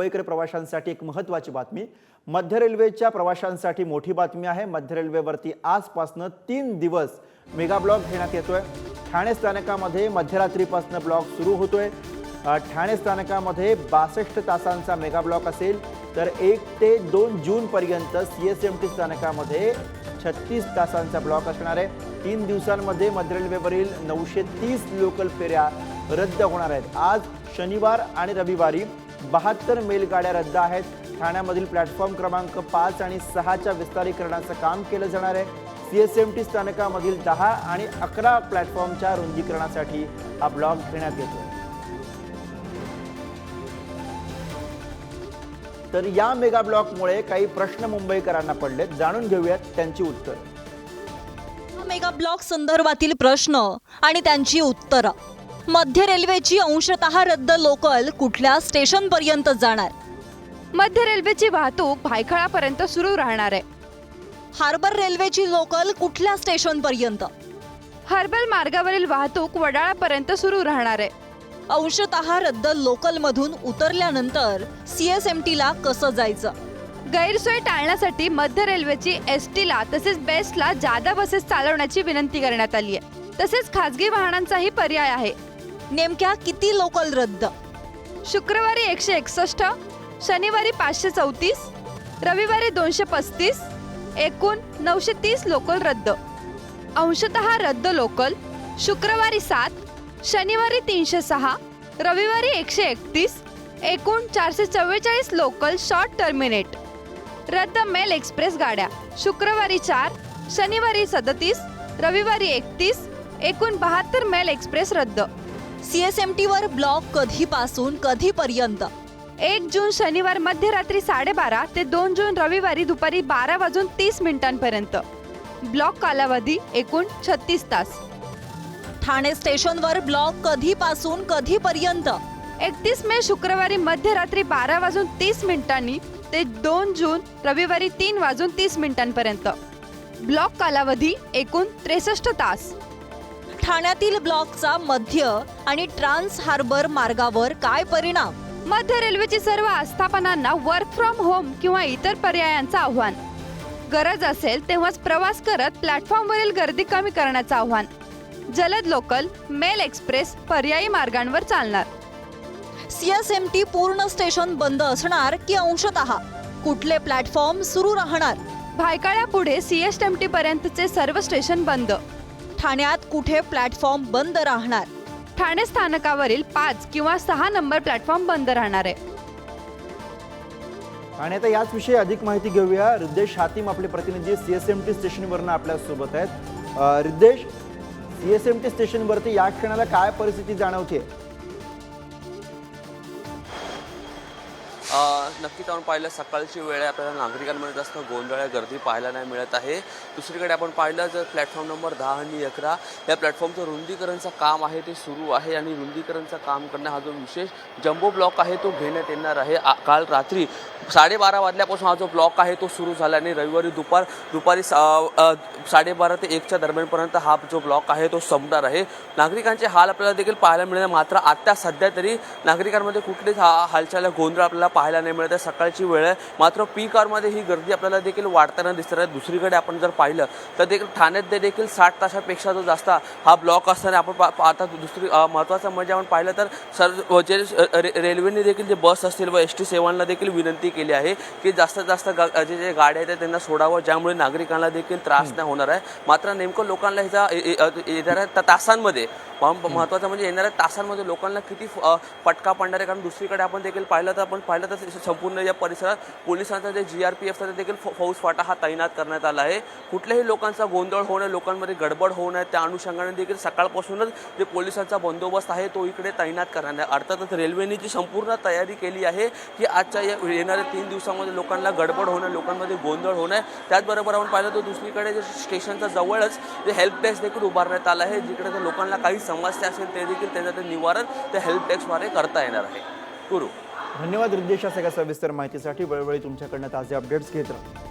मुंबईकर प्रवाशांसाठी एक महत्त्वाची बातमी. मध्य रेल्वेच्या प्रवाशांसाठी मोठी बातमी आहे. मध्य रेल्वेवरती आजपासनं तीन दिवस मेगा ब्लॉक घेण्यात येतोय. ठाणे स्थानकामध्ये मध्यरात्रीपासून ब्लॉक सुरू होतोय. ठाणे स्थानकामध्ये बासष्ट तासांचा मेगा ब्लॉक असेल तर एक ते दोन जूनपर्यंत सी एस एम टी स्थानकामध्ये छत्तीस तासांचा ब्लॉक असणार आहे. तीन दिवसांमध्ये मध्य रेल्वेवरील नऊशे तीस लोकल फेऱ्या रद्द होणार आहेत. आज शनिवार आणि रविवारी बहात्तर मेल गाड्या रद्द आहेत. ठाण्यामधील प्लॅटफॉर्म क्रमांक पाच आणि सहाच्या विस्तारीकरणाचं काम केलं जाणार आहे. सी एस एम टी स्थानकामधील दहा आणि अकरा प्लॅटफॉर्मच्या रुंदीकरणासाठी हा ब्लॉक घेण्यात येतो तर या मेगा ब्लॉकमुळे काही प्रश्न मुंबईकरांना पडलेत. जाणून घेऊयात त्यांची उत्तर. मेगा ब्लॉक संदर्भातील प्रश्न आणि त्यांची उत्तरं. मध्य रेल्वेची अंशतः रद्द लोकल कुठल्या स्टेशनपर्यंत जाणार? मध्य रेल्वेची वाहतूक भायखळापर्यंत सुरू राहणार आहे. हार्बर रेल्वेची लोकल कुठल्या स्टेशनपर्यंत हर्बल मार्गावरील वाहतूक वडाळापर्यंत सुरू राहणार आहे. अंशतः रद्द लोकलमधून उतरल्यानंतर सी एस एम टीला कसं जायचं? गैरसोय टाळण्यासाठी मध्य रेल्वेची एस टीला तसेच बेस्टला जादा बसेस चालवण्याची विनंती करण्यात आली आहे. तसेच खासगी वाहनांचाही पर्याय आहे. नेमक्या किती लोकल रद्द? शुक्रवारी एकशे एकसष्ट शनिवारी पाचशे चौतीस रविवारी दोनशे पस्तीस एकूण नऊशे तीस लोकल रद्द. अंशतः रद्द लोकल शुक्रवारी सात शनिवारी तीनशे सहा रविवारी एकशे एकतीस एकूण चारशे चव्वेचाळीस लोकल शॉर्ट टर्मिनेट. रद्द मेल एक्सप्रेस गाड्या शुक्रवारी चार शनिवारी सदतीस रविवारी एकतीस एकूण बहात्तर मेल एक्सप्रेस रद्द. सी एस एम टीवर ब्लॉक कधीपासून कधीपर्यंत? एक जून शनिवार मध्यरात्री साडेबारा ते दोन जून रविवारी दुपारी बारा वाजून तीस मिनिटांपर्यंत. ब्लॉक कालावधी एकूण छत्तीस तास. ठाणे स्टेशनवर ब्लॉक कधीपासून कधीपर्यंत? एकतीस मे शुक्रवारी मध्यरात्री बारा वाजून तीस मिनिटांनी ते दोन जून रविवारी तीन वाजून तीस मिनिटांपर्यंत. ब्लॉक कालावधी एकूण त्रेसष्ट तास. ठाण्यातील ब्लॉकचा मध्य आणि ट्रान्स हार्बर मार्गावर काय परिणाम? मध्य रेल्वेची सर्व आस्थापनांना वर्क फ्रॉम होम किंवा इतर पर्यायांचं आव्हान. गरज असेल तेव्हाच प्रवास करत प्लॅटफॉर्मवरील गर्दी कमी करण्याचं आव्हान. जलद लोकल मेल एक्सप्रेस पर्यायी मार्गांवर चालणार. सी एस एम टी पूर्ण स्टेशन बंद असणार की अंशतः? कुठले प्लॅटफॉर्म सुरू राहणार? भायखळ्यापुढे सीएसएमटी पर्यंतचे सर्व स्टेशन बंद. ठाण्यात कुठे प्लॅटफॉर्म बंद राहणार? ठाणे स्थानकावरील पाच किंवा सहा नंबर प्लॅटफॉर्म बंद राहणार आहे. आणि आता याच विषयी अधिक माहिती घेऊया. रिद्देश हातीम आपले प्रतिनिधी सी एस एम टी स्टेशनवरनं आपल्यासोबत आहेत. अ, Riddhesh C S M T स्टेशनवरती या क्षणाला काय परिस्थिती जाणवते नक्कीच आपण पाहिलं सकाळची वेळ आहे. आपल्याला नागरिकांमध्ये जास्त गोंधळ गर्दी पाहायला नाही मिळत आहे. दुसरीकडे आपण पाहिलं जर प्लॅटफॉर्म नंबर दहा आणि अकरा या प्लॅटफॉर्मचं रुंदीकरणचं काम आहे ते सुरू आहे आणि रुंदीकरणचं काम करणं हा जो विशेष जम्बो ब्लॉक आहे तो घेण्यात येणार आहे. काल रात्री साडेबारा वाजल्यापासून हा जो ब्लॉक आहे तो सुरू झाला आणि रविवारी दुपार दुपारी सा- साडेबारा ते एकच्या दरम्यानपर्यंत हा जो ब्लॉक आहे तो संपणार आहे. नागरिकांचे हाल आपल्याला देखील पाहायला मिळणार मात्र आता सध्या तरी नागरिकांमध्ये कुठलीच हा हालचाल गोंधळ आपल्याला पाहायला नाही मिळत आहे. सकाळची वेळ आहे. मात्र पीक आवरमध्ये ही गर्दी आपल्याला देखील वाढताना दिसत आहे. दुसरीकडे आपण जर पाहिलं तर देखील ठाण्यात ते देखील साठ तासापेक्षा जो जास्त हा ब्लॉक असताना आपण पा- पा- आता दुसरी महत्त्वाचं म्हणजे आपण पाहिलं तर सर जे रे- रेल्वेने देखील जे बस असतील व एस टी सेवांना देखील विनंती केली आहे की जास्तीत जास्त गा- जे जे गाड्या आहेत त्यांना सोडावं ज्यामुळे नागरिकांना देखील त्रास नाही होणार आहे. मात्र नेमकं लोकांना ह्याचा येणाऱ्या तासांमध्ये मह- महत्त्वाचं म्हणजे येणाऱ्या तासांमध्ये लोकांना किती फटका पडणार आहे? कारण दुसरीकडे आपण देखील पाहिलं तर आपण पाहिलं तर संपूर्ण या परिसरात पोलिसांचा जे जी आर पी एफचा देखील फौज फाटा हा तैनात करण्यात आला आहे. कुठल्याही लोकांचा गोंधळ होऊ नये लोकांमध्ये गडबड होऊ नये त्या अनुषंगाने देखील सकाळपासूनच जे पोलिसांचा बंदोबस्त आहे तो इकडे तैनात करण्यात आहे. अर्थातच रेल्वेने जी संपूर्ण तयारी केली आहे की आजच्या या येणाऱ्या तीन दिवसामध्ये लोकांना गडबड होणं लोकांमध्ये गोंधळ होणं त्याचबरोबर आपण पाहिलं तर दुसरीकडे जे स्टेशनच्या जवळच जे हेल्प डेस्क देखील उभारण्यात आलं आहे जिकडे ते लोकांना काही समस्या असेल ते देखील त्याचं ते निवारण त्या हेल्प डेस्कद्वारे करता येणार आहे. गुरु. धन्यवाद रिद्देश या सगळ्या सविस्तर माहितीसाठी. वेळोवेळी तुमच्याकडनं ताजे अपडेट्स घेत राहा.